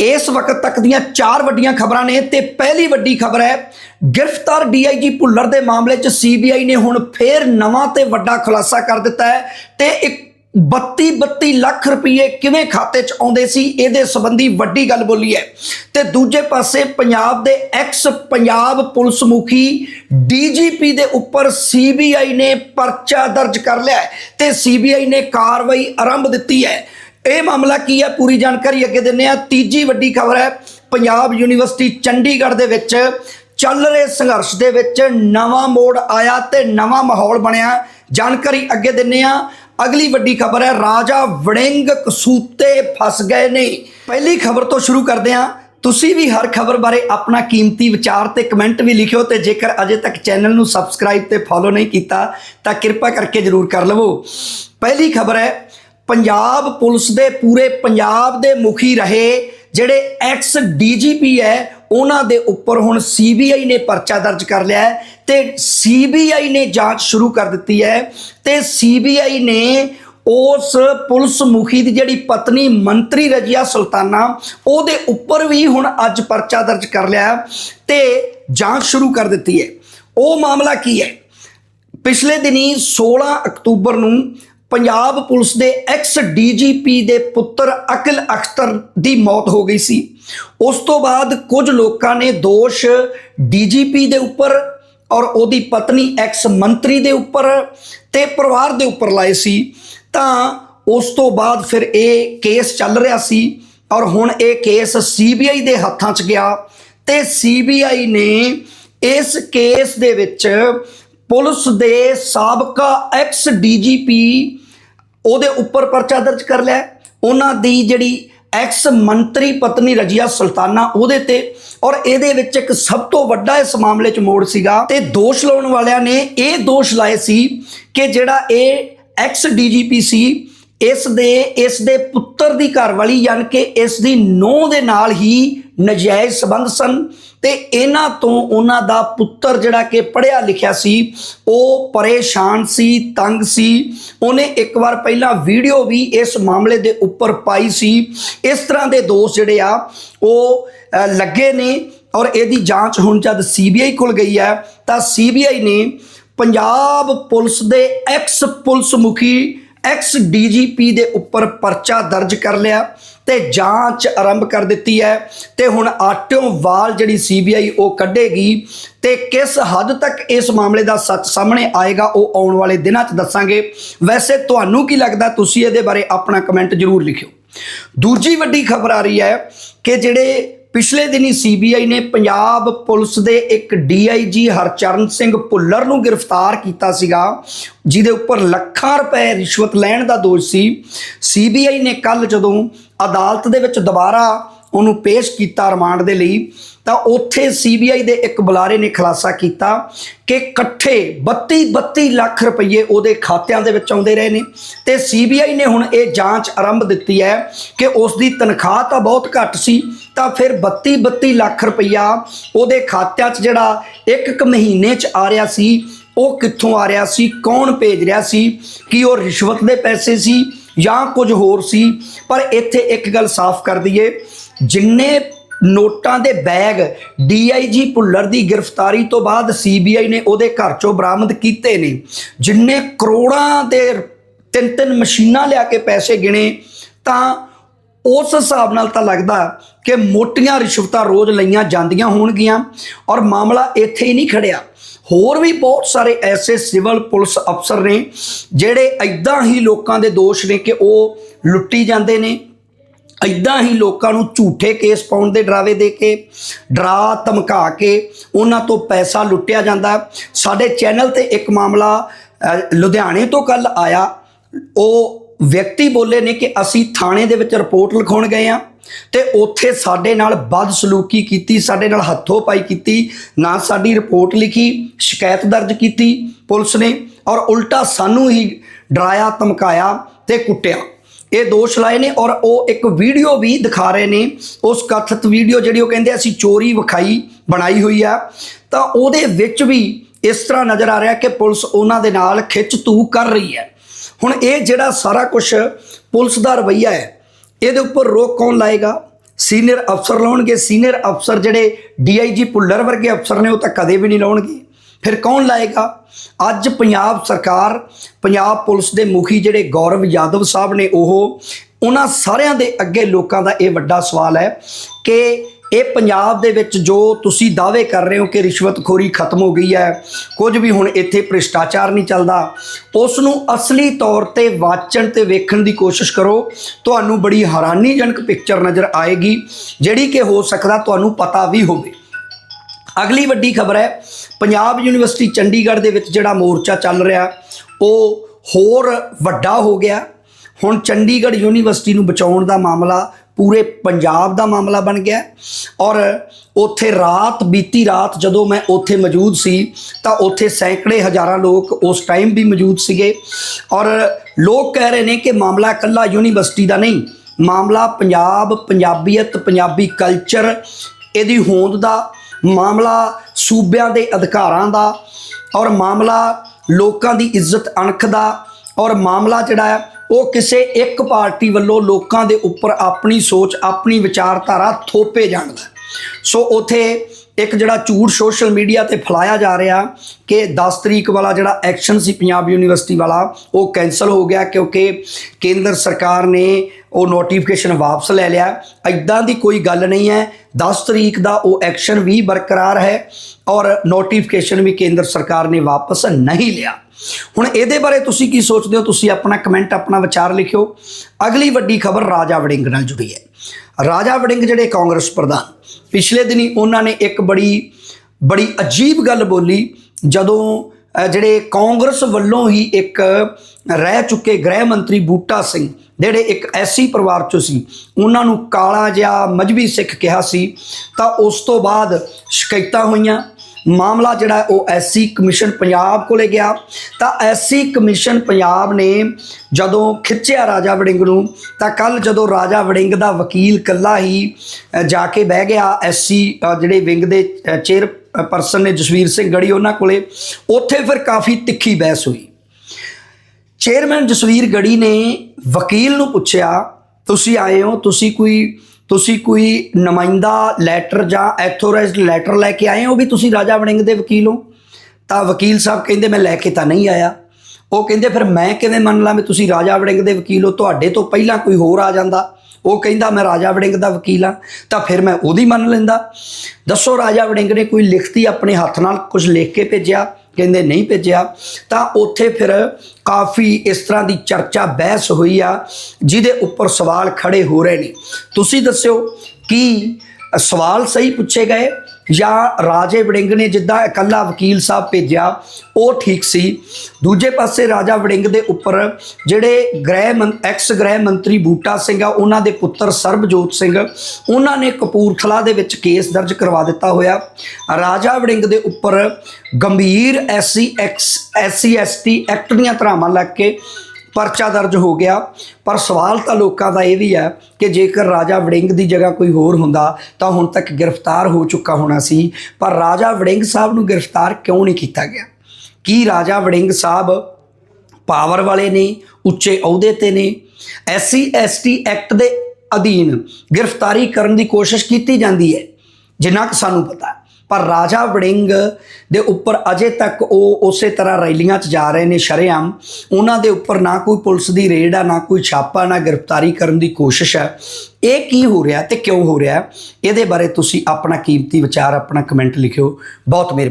ਇਸ ਵਕਤ ਤੱਕ ਦੀਆਂ ਚਾਰ ਵੱਡੀਆਂ ਖਬਰਾਂ ਨੇ ਤੇ ਪਹਿਲੀ ਵੱਡੀ ਖਬਰ ਹੈ, ਗ੍ਰਿਫਤਾਰ ਡੀਆਈਜੀ ਭੁੱਲਰ ਦੇ ਮਾਮਲੇ 'ਚ ਸੀਬੀਆਈ ਨੇ ਹੁਣ ਫੇਰ ਨਵਾਂ ਤੇ ਵੱਡਾ ਖੁਲਾਸਾ ਕਰ ਦਿੱਤਾ ਹੈ ਤੇ ਇੱਕ 32 32 ਲੱਖ ਰੁਪਏ ਕਿਵੇਂ ਖਾਤੇ 'ਚ ਆਉਂਦੇ ਸੀ, ਇਹਦੇ ਸੰਬੰਧੀ ਵੱਡੀ ਗੱਲ ਬੋਲੀ ਹੈ। ਤੇ ਦੂਜੇ ਪਾਸੇ ਪੰਜਾਬ ਦੇ ਐਕਸ ਪੰਜਾਬ ਪੁਲਿਸ ਮੁਖੀ ਡੀਜੀਪੀ ਦੇ ਉੱਪਰ ਸੀਬੀਆਈ ਨੇ ਪਰਚਾ ਦਰਜ ਕਰ ਲਿਆ ਹੈ ਤੇ ਸੀਬੀਆਈ ਨੇ ਕਾਰਵਾਈ ਆਰੰਭ ਦਿੱਤੀ ਹੈ। ਇਹ ਮਾਮਲਾ ਕੀ ਹੈ? ਪੂਰੀ ਜਾਣਕਾਰੀ ਅੱਗੇ ਦਿੰਨੇ ਆ ਤੀਜੀ ਵੱਡੀ ਖਬਰ ਹੈ, ਪੰਜਾਬ ਯੂਨੀਵਰਸਿਟੀ ਚੰਡੀਗੜ੍ਹ ਦੇ ਵਿੱਚ ਚੱਲ ਰਹੇ ਸੰਘਰਸ਼ ਦੇ ਵਿੱਚ ਨਵਾਂ ਮੋੜ ਆਇਆ ਤੇ ਨਵਾਂ ਮਾਹੌਲ ਬਣਿਆ। ਜਾਣਕਾਰੀ ਅੱਗੇ ਦਿੰਨੇ ਆ ਅਗਲੀ ਵੱਡੀ ਖਬਰ ਹੈ, ਰਾਜਾ ਵੜਿੰਗ ਕਸੂਤੇ ਫਸ ਗਏ ਨੇ। ਪਹਿਲੀ ਖਬਰ ਤੋਂ ਸ਼ੁਰੂ ਕਰਦੇ ਹਾਂ। ਤੁਸੀਂ ਵੀ ਹਰ ਖਬਰ ਬਾਰੇ ਆਪਣਾ ਕੀਮਤੀ ਵਿਚਾਰ ਤੇ ਕਮੈਂਟ ਵੀ ਲਿਖਿਓ ਤੇ ਜੇਕਰ ਅਜੇ ਤੱਕ ਚੈਨਲ ਨੂੰ ਸਬਸਕ੍ਰਾਈਬ ਤੇ ਫੋਲੋ ਨਹੀਂ ਕੀਤਾ, ਤਾਂ ਕਿਰਪਾ ਕਰਕੇ ਜਰੂਰ ਕਰ ਲਵੋ। ਪਹਿਲੀ ਖਬਰ ਹੈ ਪੰਜਾਬ ਪੁਲਿਸ ਦੇ ਪੂਰੇ ਪੰਜਾਬ ਦੇ ਮੁਖੀ ਰਹੇ, ਜਿਹੜੇ ਐਕਸ ਡੀਜੀਪੀ ਹੈ, ਉਹਨਾਂ ਦੇ ਉੱਪਰ ਹੁਣ ਸੀਬੀਆਈ ਨੇ ਪਰਚਾ ਦਰਜ ਕਰ ਲਿਆ ਹੈ ਤੇ ਸੀਬੀਆਈ ਨੇ ਜਾਂਚ ਸ਼ੁਰੂ ਕਰ ਦਿੱਤੀ ਹੈ ਤੇ ਸੀਬੀਆਈ ਨੇ ਉਸ ਪੁਲਿਸ ਮੁਖੀ ਦੀ ਜਿਹੜੀ ਪਤਨੀ ਮੰਤਰੀ ਰਜੀਆ ਸੁਲਤਾਨਾ, ਉਹਦੇ ਉੱਪਰ ਵੀ ਹੁਣ ਅੱਜ ਪਰਚਾ ਦਰਜ ਕਰ ਲਿਆ ਤੇ ਜਾਂਚ ਸ਼ੁਰੂ ਕਰ ਦਿੱਤੀ ਹੈ। ਉਹ ਮਾਮਲਾ ਕੀ ਹੈ? ਪਿਛਲੇ ਦਿਨੀ 16 ਅਕਤੂਬਰ ਨੂੰ ਪੰਜਾਬ ਪੁਲਿਸ ਦੇ ਐਕਸ ਡੀਜੀਪੀ ਦੇ ਪੁੱਤਰ ਅਕਿਲ ਅਖਤਰ ਦੀ ਮੌਤ ਹੋ ਗਈ ਸੀ। ਉਸ ਤੋਂ ਬਾਅਦ ਕੁਝ ਲੋਕਾਂ ਨੇ ਦੋਸ਼ ਡੀਜੀਪੀ ਦੇ ਉੱਪਰ ਔਰ ਉਹਦੀ ਪਤਨੀ ਐਕਸ ਮੰਤਰੀ ਦੇ ਉੱਪਰ ਤੇ ਪਰਿਵਾਰ ਦੇ ਉੱਪਰ ਲਾਏ ਸੀ। ਤਾਂ ਉਸ ਤੋਂ ਬਾਅਦ ਫਿਰ ਇਹ ਕੇਸ ਚੱਲ ਰਿਹਾ ਸੀ ਔਰ ਹੁਣ ਇਹ ਕੇਸ ਸੀਬੀਆਈ ਦੇ ਹੱਥਾਂ 'ਚ ਗਿਆ ਤੇ ਸੀਬੀਆਈ ਨੇ ਇਸ ਕੇਸ ਦੇ ਵਿੱਚ ਪੁਲਿਸ ਦੇ ਸਾਬਕਾ ਐਕਸ ਡੀਜੀਪੀ ਉਹਦੇ ਉੱਪਰ ਪਰਚਾ ਦਰਜ ਕਰ ਲਿਆ ਉਹਨਾਂ ਦੀ ਜਿਹੜੀ ਐਕਸ ਮੰਤਰੀ ਪਤਨੀ ਰਜੀਆ ਸੁਲਤਾਨਾ ਉਹਦੇ ਤੇ, ਔਰ ਇਹਦੇ ਵਿੱਚ ਇੱਕ ਸਭ ਤੋਂ ਵੱਡਾ ਇਸ ਮਾਮਲੇ 'ਚ ਮੋੜ ਸੀਗਾ ਤੇ ਦੋਸ਼ ਲਾਉਣ ਵਾਲਿਆਂ ਨੇ ਇਹ ਦੋਸ਼ ਲਾਏ ਸੀ ਕਿ ਜਿਹੜਾ ਇਹ ਐਕਸ ਡੀਜੀਪੀ ਸੀ, ਇਸ ਦੇ ਇਸ ਦੇ ਪੁੱਤਰ ਦੀ ਘਰਵਾਲੀ, ਯਾਨੀ ਕਿ ਇਸ ਦੀ ਨੂੰਹ ਦੇ ਨਾਲ ਹੀ ਨਜਾਇਜ਼ ਸਬੰਧ ਸਨ ਤੇ ਇਹਨਾਂ ਤੋਂ ਉਹਨਾਂ ਦਾ ਪੁੱਤਰ ਜਿਹੜਾ ਕਿ ਪੜ੍ਹਿਆ ਲਿਖਿਆ ਸੀ, ਉਹ ਪਰੇਸ਼ਾਨ ਸੀ, ਤੰਗ ਸੀ। ਉਹਨੇ ਇੱਕ ਵਾਰ ਪਹਿਲਾਂ ਵੀਡੀਓ ਵੀ ਇਸ ਮਾਮਲੇ ਦੇ ਉੱਪਰ ਪਾਈ ਸੀ। ਇਸ ਤਰ੍ਹਾਂ ਦੇ ਦੋਸ਼ ਜਿਹੜੇ ਆ, ਉਹ ਲੱਗੇ ਨੇ ਔਰ ਇਹਦੀ ਜਾਂਚ ਹੁਣ ਜਦ ਸੀਬੀਆਈ ਕੋਲ ਗਈ ਹੈ, ਤਾਂ ਸੀਬੀਆਈ ਨੇ ਪੰਜਾਬ ਪੁਲਿਸ ਦੇ ਐਕਸ ਪੁਲਿਸ ਮੁਖੀ, ਐਕਸ ਡੀਜੀਪੀ ਦੇ ਉੱਪਰ ਪਰਚਾ ਦਰਜ ਕਰ ਲਿਆ। ਤੇ ਜਾਂਚ ਆਰੰਭ ਕਰ ਦਿੱਤੀ ਹੈ ਤੇ ਹੁਣ ਆਟਿਓ ਵਾਲ ਜਿਹੜੀ ਸੀਬੀਆਈ ਉਹ ਕੱਢੇਗੀ ਤੇ ਕਿਸ ਹੱਦ ਤੱਕ ਇਸ ਮਾਮਲੇ ਦਾ ਸੱਚ ਸਾਹਮਣੇ ਆਏਗਾ ਉਹ ਆਉਣ ਵਾਲੇ ਦਿਨਾਂ 'ਚ ਦੱਸਾਂਗੇ। ਵੈਸੇ ਤੁਹਾਨੂੰ ਕੀ ਲੱਗਦਾ ਤੁਸੀਂ ਇਹਦੇ ਬਾਰੇ ਆਪਣਾ ਕਮੈਂਟ ਜ਼ਰੂਰ ਲਿਖਿਓ। ਦੂਜੀ ਵੱਡੀ ਖਬਰ ਆ ਰਹੀ ਹੈ ਕਿ ਜਿਹੜੇ ਪਿਛਲੇ ਦਿਨੀ ਸੀਬੀਆਈ ਨੇ ਪੰਜਾਬ ਪੁਲਿਸ ਦੇ ਇੱਕ ਡੀਆਈਜੀ ਹਰਚਰਨ ਸਿੰਘ ਭੁੱਲਰ ਨੂੰ ਗ੍ਰਿਫਤਾਰ ਕੀਤਾ ਸੀਗਾ, ਜਿਹਦੇ ਉੱਪਰ ਲੱਖਾਂ ਰੁਪਏ ਰਿਸ਼ਵਤ ਲੈਣ ਦਾ ਦੋਸ਼ ਸੀ। ਸੀਬੀਆਈ ਨੇ ਕੱਲ ਜਦੋਂ ਅਦਾਲਤ ਦੇ ਵਿੱਚ ਦੁਬਾਰਾ ਉਹਨੂੰ ਪੇਸ਼ ਕੀਤਾ ਰਿਮਾਂਡ ਦੇ ਲਈ, ਤਾਂ ਉੱਥੇ ਸੀਬੀਆਈ ਦੇ ਇੱਕ ਬੁਲਾਰੇ ਨੇ ਖੁਲਾਸਾ ਕੀਤਾ ਕਿ ਇਕੱਠੇ 32 32 ਲੱਖ ਰੁਪਏ ਉਹਦੇ ਖਾਤਿਆਂ ਦੇ ਵਿੱਚ ਆਉਂਦੇ ਰਹੇ ਨੇ। ਤੇ ਸੀਬੀਆਈ ਨੇ ਹੁਣ ਇਹ ਜਾਂਚ ਆਰੰਭ ਦਿੱਤੀ ਹੈ ਕਿ ਉਸ ਦੀ ਤਨਖਾਹ ਤਾਂ ਬਹੁਤ ਘੱਟ ਸੀ, ਤਾਂ ਫਿਰ 32 32 ਲੱਖ ਰੁਪਈਆ ਉਹਦੇ ਖਾਤਿਆਂ 'ਚ ਜਿਹੜਾ ਇੱਕ ਇੱਕ ਮਹੀਨੇ 'ਚ ਆ ਰਿਹਾ ਸੀ, ਉਹ ਕਿੱਥੋਂ ਆ ਰਿਹਾ ਸੀ, ਕੌਣ ਭੇਜ ਰਿਹਾ ਸੀ, ਕੀ ਉਹ ਰਿਸ਼ਵਤ ਦੇ ਪੈਸੇ ਸੀ ਜਾਂ ਕੁਝ ਹੋਰ ਸੀ, ਪਰ ਇੱਥੇ ਇੱਕ ਗੱਲ ਸਾਫ਼ ਕਰ ਦਈਏ, ਜਿੰਨੇ ਨੋਟਾਂ ਦੇ ਬੈਗ ਡੀਆਈਜੀ ਭੁੱਲਰ ਦੀ ਗ੍ਰਿਫਤਾਰੀ ਤੋਂ ਬਾਅਦ ਸੀਬੀਆਈ ਨੇ ਉਹਦੇ ਘਰ ਚੋਂ ਬਰਾਮਦ ਕੀਤੇ ਨੇ, ਜਿੰਨੇ ਕਰੋੜਾਂ ਦੇ ਤਿੰਨ ਤਿੰਨ ਮਸ਼ੀਨਾਂ ਲਿਆ ਕੇ ਪੈਸੇ ਗਿਣੇ, ਤਾਂ ਉਸ ਹਿਸਾਬ ਨਾਲ ਤਾਂ ਲੱਗਦਾ ਕਿ ਮੋਟੀਆਂ ਰਿਸ਼ਵਤਾਂ ਰੋਜ਼ ਲਈਆਂ ਜਾਂਦੀਆਂ ਹੋਣਗੀਆਂ, ਔਰ ਮਾਮਲਾ ਇੱਥੇ ਹੀ ਨਹੀਂ ਖੜਿਆ। ਹੋਰ ਵੀ ਬਹੁਤ ਸਾਰੇ ਐਸੇ ਸਿਵਲ ਪੁਲਿਸ ਅਫਸਰ ਨੇ ਜਿਹੜੇ ਐਦਾਂ ਹੀ ਲੋਕਾਂ ਦੇ ਦੋਸ਼ ਨੇ ਕਿ ਉਹ ਲੁੱਟੀ ਜਾਂਦੇ ਨੇ ਐਦਾਂ ਹੀ ਲੋਕਾਂ ਨੂੰ ਝੂਠੇ ਕੇਸ ਪਾਉਣ ਦੇ ਡਰਾਵੇ ਦੇ ਕੇ, ਡਰਾ ਧਮਕਾ ਕੇ ਉਹਨਾਂ ਤੋਂ ਪੈਸਾ ਲੁੱਟਿਆ ਜਾਂਦਾ। ਸਾਡੇ ਚੈਨਲ ਤੇ ਇੱਕ ਮਾਮਲਾ ਲੁਧਿਆਣੇ ਤੋਂ ਕੱਲ ਆਇਆ। ਉਹ ਵਿਅਕਤੀ ਬੋਲੇ ਨੇ ਕਿ ਅਸੀਂ ਥਾਣੇ ਦੇ ਵਿੱਚ ਰਿਪੋਰਟ ਲਿਖਾਉਣ ਗਏ ਆ ਤੇ ਉੱਥੇ ਸਾਡੇ ਨਾਲ ਬਦਸਲੂਕੀ ਕੀਤੀ, ਸਾਡੇ ਨਾਲ ਹੱਥੋਂ ਪਾਈ ਕੀਤੀ, ਨਾ ਸਾਡੀ ਰਿਪੋਰਟ ਲਿਖੀ, ਸ਼ਿਕਾਇਤ ਦਰਜ ਕੀਤੀ ਪੁਲਿਸ ਨੇ ਔਰ ਉਲਟਾ ਸਾਨੂੰ ਹੀ ਡਰਾਇਆ, ਧਮਕਾਇਆ ਤੇ ਕੁੱਟਿਆ। ਇਹ ਦੋਸ਼ ਲਾਏ ਨੇ ਔਰ ਉਹ ਇੱਕ ਵੀਡੀਓ ਵੀ ਦਿਖਾ ਰਹੇ ਨੇ। ਉਸ ਕਥਿਤ ਵੀਡੀਓ ਜਿਹੜੀ ਉਹ ਕਹਿੰਦੇ ਅਸੀਂ ਚੋਰੀ ਵਿਖਾਈ, ਬਣਾਈ ਹੋਈ ਆ। ਤਾਂ ਉਹਦੇ ਵਿੱਚ ਵੀ ਇਸ ਤਰ੍ਹਾਂ ਨਜ਼ਰ ਆ ਰਿਹਾ ਕਿ ਪੁਲਿਸ ਉਹਨਾਂ ਦੇ ਨਾਲ ਖਿੱਚ ਤੂ ਕਰ ਰਹੀ ਹੈ। ਹੁਣ ਇਹ ਜਿਹੜਾ ਸਾਰਾ ਕੁਝ ਪੁਲਿਸ ਦਾ ਰਵਈਆ ਹੈ, ਇਹਦੇ ਉੱਪਰ ਰੋਕ ਕੌਣ ਲਾਏਗਾ? ਸੀਨੀਅਰ ਅਫਸਰ ਲਾਉਣਗੇ। ਸੀਨੀਅਰ ਅਫਸਰ ਜਿਹੜੇ ਡੀਆਈਜੀ ਭੁੱਲਰ ਵਰਗੇ ਅਫਸਰ ਨੇ, ਉਹ ਤਾਂ ਕਦੇ ਵੀ ਨਹੀਂ ਲਾਉਣਗੇ। ਫਿਰ ਕੌਣ ਲਾਏਗਾ? ਅੱਜ ਪੰਜਾਬ ਸਰਕਾਰ, ਪੰਜਾਬ ਪੁਲਿਸ ਦੇ ਮੁਖੀ ਜਿਹੜੇ ਗੌਰਵ ਯਾਦਵ ਸਾਹਿਬ ਨੇ, ਉਹ ਉਹਨਾਂ ਸਾਰਿਆਂ ਦੇ ਅੱਗੇ ਲੋਕਾਂ ਦਾ ਇਹ ਵੱਡਾ ਸਵਾਲ ਹੈ ਕਿ ਇਹ ਪੰਜਾਬ ਦੇ ਵਿੱਚ ਜੋ ਤੁਸੀਂ ਦਾਅਵੇ ਕਰ ਰਹੇ ਹੋ ਕਿ ਰਿਸ਼ਵਤਖੋਰੀ ਖਤਮ ਹੋ ਗਈ ਹੈ, ਕੁਝ ਵੀ ਹੁਣ ਇੱਥੇ ਭ੍ਰਿਸ਼ਟਾਚਾਰ ਨਹੀਂ ਚੱਲਦਾ, ਉਸ ਨੂੰ ਅਸਲੀ ਤੌਰ ਤੇ ਵਾਚਣ ਤੇ ਵੇਖਣ ਦੀ ਕੋਸ਼ਿਸ਼ ਕਰੋ। ਤੁਹਾਨੂੰ ਬੜੀ ਹੈਰਾਨੀਜਨਕ ਪਿਕਚਰ ਨਜ਼ਰ ਆਏਗੀ, ਜਿਹੜੀ ਕਿ ਹੋ ਸਕਦਾ ਤੁਹਾਨੂੰ ਪਤਾ ਵੀ ਹੋਵੇ। ਅਗਲੀ ਵੱਡੀ ਖਬਰ ਹੈ, ਪੰਜਾਬ ਯੂਨੀਵਰਸਿਟੀ ਚੰਡੀਗੜ੍ਹ ਦੇ ਵਿੱਚ ਜਿਹੜਾ ਮੋਰਚਾ ਚੱਲ ਰਿਹਾ, ਉਹ ਹੋਰ ਵੱਡਾ ਹੋ ਗਿਆ। ਹੁਣ ਚੰਡੀਗੜ੍ਹ ਯੂਨੀਵਰਸਿਟੀ ਨੂੰ ਬਚਾਉਣ ਦਾ ਮਾਮਲਾ ਪੂਰੇ ਪੰਜਾਬ ਦਾ ਮਾਮਲਾ ਬਣ ਗਿਆ ਔਰ ਉੱਥੇ ਰਾਤ, ਬੀਤੀ ਰਾਤ ਜਦੋਂ ਮੈਂ ਉੱਥੇ ਮੌਜੂਦ ਸੀ, ਤਾਂ ਉੱਥੇ ਸੈਂਕੜੇ ਹਜ਼ਾਰਾਂ ਲੋਕ ਉਸ ਟਾਈਮ ਵੀ ਮੌਜੂਦ ਸੀਗੇ। ਔਰ ਲੋਕ ਕਹਿ ਰਹੇ ਨੇ ਕਿ ਮਾਮਲਾ ਇਕੱਲਾ ਯੂਨੀਵਰਸਿਟੀ ਦਾ ਨਹੀਂ, ਮਾਮਲਾ ਪੰਜਾਬ, ਪੰਜਾਬੀਅਤ, ਪੰਜਾਬੀ ਕਲਚਰ ਇਹਦੀ ਹੋਂਦ ਦਾ, ਮਾਮਲਾ ਸੂਬਿਆਂ ਦੇ ਅਧਿਕਾਰਾਂ ਦਾ, ਔਰ ਮਾਮਲਾ ਲੋਕਾਂ ਦੀ ਇੱਜ਼ਤ ਅਣਖ ਦਾ, ਔਰ ਮਾਮਲਾ ਜਿਹੜਾ ਹੈ ਉਹ ਕਿਸੇ ਇੱਕ ਪਾਰਟੀ ਵੱਲੋਂ ਲੋਕਾਂ ਦੇ ਉੱਪਰ ਆਪਣੀ ਸੋਚ, ਆਪਣੀ ਵਿਚਾਰਧਾਰਾ ਥੋਪੇ ਜਾਣ ਦਾ ਸੋ ਉਥੇ ਇੱਕ ਜਿਹੜਾ ਝੂਠ ਸੋਸ਼ਲ ਮੀਡੀਆ ਤੇ ਫੈਲਾਇਆ ਜਾ ਰਿਹਾ ਕਿ 10 ਤਰੀਕ ਵਾਲਾ ਜਿਹੜਾ ਐਕਸ਼ਨ ਸੀ ਪੰਜਾਬ ਯੂਨੀਵਰਸਿਟੀ ਵਾਲਾ, ਉਹ ਕੈਨਸਲ ਹੋ ਗਿਆ ਕਿਉਂਕਿ ਕੇਂਦਰ ਸਰਕਾਰ ਨੇ ਉਹ ਨੋਟੀਫਿਕੇਸ਼ਨ ਵਾਪਸ ਲੈ ਲਿਆ। ਐਦਾਂ ਦੀ ਕੋਈ ਗੱਲ ਨਹੀਂ ਹੈ। 10 ਤਰੀਕ ਦਾ ਉਹ ਐਕਸ਼ਨ ਵੀ ਬਰਕਰਾਰ ਹੈ ਔਰ ਨੋਟੀਫਿਕੇਸ਼ਨ ਵੀ ਕੇਂਦਰ ਸਰਕਾਰ ਨੇ ਵਾਪਸ ਨਹੀਂ ਲਿਆ। ਹੁਣ ਇਹਦੇ ਬਾਰੇ ਤੁਸੀਂ ਕੀ ਸੋਚਦੇ ਹੋ? ਤੁਸੀਂ ਆਪਣਾ ਕਮੈਂਟ ਆਪਣਾ ਵਿਚਾਰ ਲਿਖਿਓ। ਅਗਲੀ ਵੱਡੀ ਖਬਰ ਰਾਜਾ ਵੜਿੰਗ ਨਾਲ ਜੁੜੀ ਹੈ। ਰਾਜਾ ਵੜਿੰਗ ਜਿਹੜੇ ਕਾਂਗਰਸ ਪ੍ਰਧਾਨ, ਪਿਛਲੇ ਦਿਨੀ ਉਹਨਾਂ ਨੇ ਇੱਕ ਬੜੀ ਬੜੀ ਅਜੀਬ ਗੱਲ ਬੋਲੀ, ਜਦੋਂ ਜਿਹੜੇ ਕਾਂਗਰਸ ਵੱਲੋਂ ਹੀ ਇੱਕ ਰਹਿ ਚੁੱਕੇ ਗ੍ਰਹਿ ਮੰਤਰੀ ਬੂਟਾ ਸਿੰਘ, ਜਿਹੜੇ ਇੱਕ ਐਸੀ ਪਰਿਵਾਰ ਚੋਂ ਸੀ, ਉਹਨਾਂ ਨੂੰ ਕਾਲਾ ਜਿਹਾ ਮਜਬੀ ਸਿੱਖ ਕਿਹਾ ਸੀ, ਤਾਂ ਉਸ ਤੋਂ ਬਾਅਦ ਸ਼ਿਕਾਇਤਾਂ ਹੋਈਆਂ। ਮਾਮਲਾ ਜਿਹੜਾ ਹੈ ਉਹ ਐਸਸੀ ਕਮਿਸ਼ਨ ਪੰਜਾਬ ਕੋਲੇ ਗਿਆ। ਤਾਂ ਐਸਸੀ ਕਮਿਸ਼ਨ ਪੰਜਾਬ ਨੇ ਜਦੋਂ ਖਿੱਚਿਆ ਰਾਜਾ ਵੜਿੰਗ ਨੂੰ, ਤਾਂ ਕੱਲ ਜਦੋਂ ਰਾਜਾ ਵੜਿੰਗ ਦਾ ਵਕੀਲ ਕੱਲਾ ਹੀ ਜਾ ਕੇ ਬਹਿ ਗਿਆ ਐਸਸੀ ਜਿਹੜੇ ਵਿੰਗ ਦੇ ਚੇਅਰ ਪਰਸਨ ਨੇ ਜਸਵੀਰ ਸਿੰਘ ਗੜੀ ਉਹਨਾਂ ਕੋਲੇ, ਉੱਥੇ ਫਿਰ ਕਾਫੀ ਤਿੱਖੀ ਬਹਿਸ ਹੋਈ। ਚੇਅਰਮੈਨ ਜਸਵੀਰ ਗੜੀ ਨੇ ਵਕੀਲ ਨੂੰ ਪੁੱਛਿਆ, ਤੁਸੀਂ ਆਏ ਹੋ, ਤੁਸੀਂ ਕੋਈ ਤੁਸੀਂ ਕੋਈ ਨੁਮਾਇੰਦਾ ਲੈਟਰ ਜਾਂ ਐਥੋਰਾਈਜ਼ਡ ਲੈਟਰ ਲੈ ਕੇ ਆਏ ਹੋ ਵੀ ਤੁਸੀਂ ਰਾਜਾ ਵੜਿੰਗ ਦੇ ਵਕੀਲ ਹੋ? ਤਾਂ ਵਕੀਲ ਸਾਹਿਬ ਕਹਿੰਦੇ, ਮੈਂ ਲੈ ਕੇ ਤਾਂ ਨਹੀਂ ਆਇਆ। ਉਹ ਕਹਿੰਦੇ, ਫਿਰ ਮੈਂ ਕਿਵੇਂ ਮੰਨ ਲਾਂ ਵੀ ਤੁਸੀਂ ਰਾਜਾ ਵੜਿੰਗ ਦੇ ਵਕੀਲ ਹੋ? ਤੁਹਾਡੇ ਤੋਂ ਪਹਿਲਾਂ ਕੋਈ ਹੋਰ ਆ ਜਾਂਦਾ। ਉਹ ਕਹਿੰਦਾ, ਮੈਂ ਰਾਜਾ ਵੜਿੰਗ ਦਾ ਵਕੀਲ ਹਾਂ, ਤਾਂ ਫਿਰ ਮੈਂ ਉਹਦੀ ਮੰਨ ਲੈਂਦਾ। ਦੱਸੋ, ਰਾਜਾ ਵੜਿੰਗ ਨੇ ਕੋਈ ਲਿਖਤੀ ਆਪਣੇ ਹੱਥ ਨਾਲ ਕੁਝ ਲਿਖ ਕੇ ਭੇਜਿਆ? ਕਹਿੰਦੇ ਨਹੀਂ ਭੇਜਿਆ, ਤਾਂ ਉੱਥੇ ਫਿਰ ਕਾਫੀ ਇਸ ਤਰ੍ਹਾਂ ਦੀ ਚਰਚਾ ਬਹਿਸ ਹੋਈ ਆ, ਜਿਹਦੇ ਉੱਪਰ ਸਵਾਲ ਖੜੇ ਹੋ ਰਹੇ ਨੇ। ਤੁਸੀਂ ਦੱਸਿਓ, ਕਿ ਸਵਾਲ ਸਹੀ ਪੁੱਛੇ ਗਏ? ਜਾਂ ਰਾਜੇ ਵੜਿੰਗ ਨੇ ਜਿੱਦਾਂ ਇਕੱਲਾ ਵਕੀਲ ਸਾਹਿਬ ਭੇਜਿਆ, ਉਹ ਠੀਕ ਸੀ। ਦੂਜੇ ਪਾਸੇ ਰਾਜਾ ਵੜਿੰਗ ਦੇ ਉੱਪਰ ਜਿਹੜੇ ਗ੍ਰਹਿ ਮੰ- ਐਕਸ ਗ੍ਰਹਿ ਮੰਤਰੀ ਬੂਟਾ ਸਿੰਘ ਆ, ਉਹਨਾਂ ਦੇ ਪੁੱਤਰ ਸਰਬਜੋਤ ਸਿੰਘ, ਉਹਨਾਂ ਨੇ ਕਪੂਰਥਲਾ ਦੇ ਵਿੱਚ ਕੇਸ ਦਰਜ ਕਰਵਾ ਦਿੱਤਾ ਹੋਇਆ। ਰਾਜਾ ਵੜਿੰਗ ਦੇ ਉੱਪਰ ਗੰਭੀਰ SC, ex, SC, ST act ਦੀਆਂ ਧਾਰਾਵਾਂ ਲੱਗ ਕੇ ਪਰਚਾ ਦਰਜ ਹੋ ਗਿਆ। ਪਰ ਸਵਾਲ ਤਾਂ ਲੋਕਾਂ ਦਾ ਇਹ ਵੀ ਹੈ ਕਿ ਜੇਕਰ ਰਾਜਾ ਵੜਿੰਗ ਦੀ ਜਗ੍ਹਾ ਕੋਈ ਹੋਰ ਹੁੰਦਾ, ਤਾਂ ਹੁਣ ਤੱਕ ਗ੍ਰਿਫਤਾਰ ਹੋ ਚੁੱਕਾ ਹੋਣਾ ਸੀ। ਪਰ ਰਾਜਾ ਵੜਿੰਗ ਸਾਹਿਬ ਨੂੰ ਗ੍ਰਿਫਤਾਰ ਕਿਉਂ ਨਹੀਂ ਕੀਤਾ ਗਿਆ? ਕੀ ਰਾਜਾ ਵੜਿੰਗ ਸਾਹਿਬ ਪਾਵਰ ਵਾਲੇ ਨੇ, ਉੱਚੇ ਅਹੁਦੇ ਤੇ ਨੇ? ਐਸਸੀ, ਐਸਟੀ ਐਕਟ ਦੇ ਅਧੀਨ ਗ੍ਰਿਫਤਾਰੀ ਕਰਨ ਦੀ ਕੋਸ਼ਿਸ਼ ਕੀਤੀ ਜਾਂਦੀ ਹੈ, ਜਿੰਨਾ ਕਿ ਸਾਨੂੰ ਪਤਾ ਹੈ। ਪਰ ਰਾਜਾ ਵੜਿੰਗ ਦੇ ਉੱਪਰ ਅਜੇ ਤੱਕ ਉਹ ਉਸੇ ਤਰ੍ਹਾਂ ਰੈਲੀਆਂ 'ਚ ਜਾ ਰਹੇ ਨੇ ਸ਼ਰੇਆਮ। ਉਹਨਾਂ ਦੇ ਉੱਪਰ ਨਾ ਕੋਈ ਪੁਲਿਸ ਦੀ ਰੇਡ ਆ, ਨਾ ਕੋਈ ਛਾਪਾ, ਨਾ ਗ੍ਰਿਫਤਾਰੀ ਕਰਨ ਦੀ ਕੋਸ਼ਿਸ਼ ਹੈ ਇਹ ਕੀ ਹੋ ਰਿਹਾ ਤੇ ਕਿਉਂ ਹੋ ਰਿਹਾ? ਇਹਦੇ ਬਾਰੇ ਤੁਸੀਂ ਆਪਣਾ ਕੀਮਤੀ ਵਿਚਾਰ, ਆਪਣਾ ਕਮੈਂਟ ਲਿਖਿਓ। ਬਹੁਤ ਮਿਹਰਬਾਨੀ।